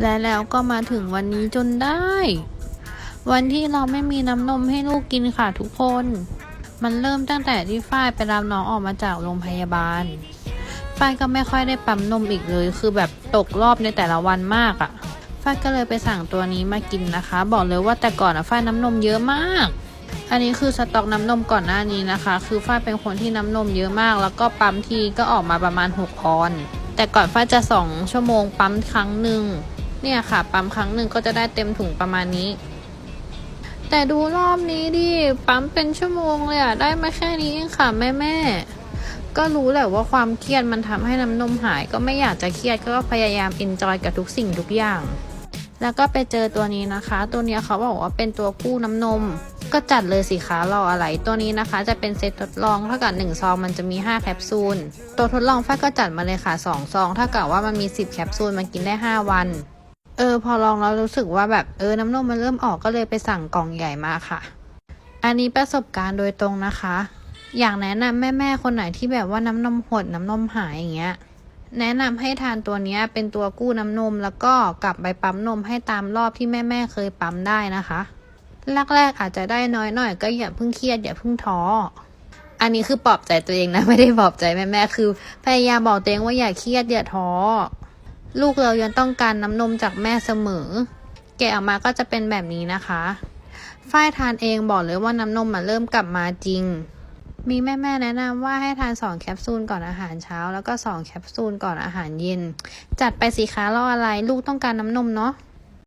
และแล้วก็มาถึงวันนี้จนได้ วันที่เราไม่มีน้ำนมให้ลูกกินค่ะทุกคน มันเริ่มตั้งแต่ที่ฝ้ายไปรับน้องออกมาจากโรงพยาบาล ฝ้ายก็ไม่ค่อยได้ปั๊มนมอีกเลย คือแบบตกรอบในแต่ละวันมากอะ่ะ ฝ้ายก็เลยไปสั่งตัวนี้มากินนะคะ บอกเลยว่าแต่ก่อนอะฝ้ายน้ำนมเยอะมาก อันนี้คือสต็อกน้ำนมก่อนหน้านี้นะคะ คือฝ้ายเป็นคนที่น้ำนมเยอะมาก แล้วก็ปั๊มทีก็ออกมาประมาณ6ออนแต่ก่อนฝ้ายจะ2ชั่วโมงปั๊มครั้งหนึ่ง เนี่ยค่ะปั๊มครั้งหนึ่งก็จะได้เต็มถุงประมาณนี้ แต่ดูรอบนี้ดิ ปั๊มเป็นชั่วโมงเลยอะได้มาแค่นี้เองค่ะแม่แม่ก็รู้แหละว่าความเครียดมันทำให้น้ำนมหาย ก็ไม่อยากจะเครียดก็พยายามอินจอยกับทุกสิ่งทุกอย่าง แล้วก็ไปเจอตัวนี้นะคะ ตัวนี้เขาบอกว่าเป็นตัวกู้น้ำนม ก็จัดเลยสิคะรออะไร ตัวนี้นะคะ จะเป็นเซตทดลองเท่ากับ1ซองมันจะมี 5 แคปซูล ตัวทดลองฟ้าก็จัดมาเลยค่ะ2ซองเท่ากับว่ามันมี 10 แคปซูลมันกินได้ 5 วัน เออพอลองแล้วรู้สึกว่าแบบเออน้ำนมมันเริ่มออกก็เลยไปสั่งกล่องใหญ่มาค่ะ อันนี้ประสบการณ์โดยตรงนะคะ อยากแนะนำแม่ๆคนไหนที่แบบว่าน้ำนมหดน้ำนมหายอย่างเงี้ยแนะนำให้ทานตัวนี้เป็นตัวกู้น้ำนม แล้วก็กลับไปปั๊มนมให้ตามรอบที่แม่ๆเคยปั๊มได้นะคะแรกๆอาจจะได้น้อยหน่อยก็อย่าเพิ่งเครียดอย่าเพิ่งท้ออันนี้คือปลอบใจตัวเองนะไม่ได้ปลอบใจแม่ๆคือ พยายามบอกตัวเองว่าอย่าเครียดอย่าท้อ ลูกเรายังต้องการน้ำนมจากแม่เสมอ แกะออกมาก็จะเป็นแบบนี้นะคะฝ้ายทานเองบอกเลยว่าน้ำนมมันเริ่มกลับมาจริง มีแม่ๆแนะนำว่าให้ทาน 2 แคปซูลก่อนอาหารเช้า แล้วก็ 2 แคปซูลก่อนอาหารเย็น จัดไปสิคะรออะไร ลูกต้องการน้ำนมเนาะ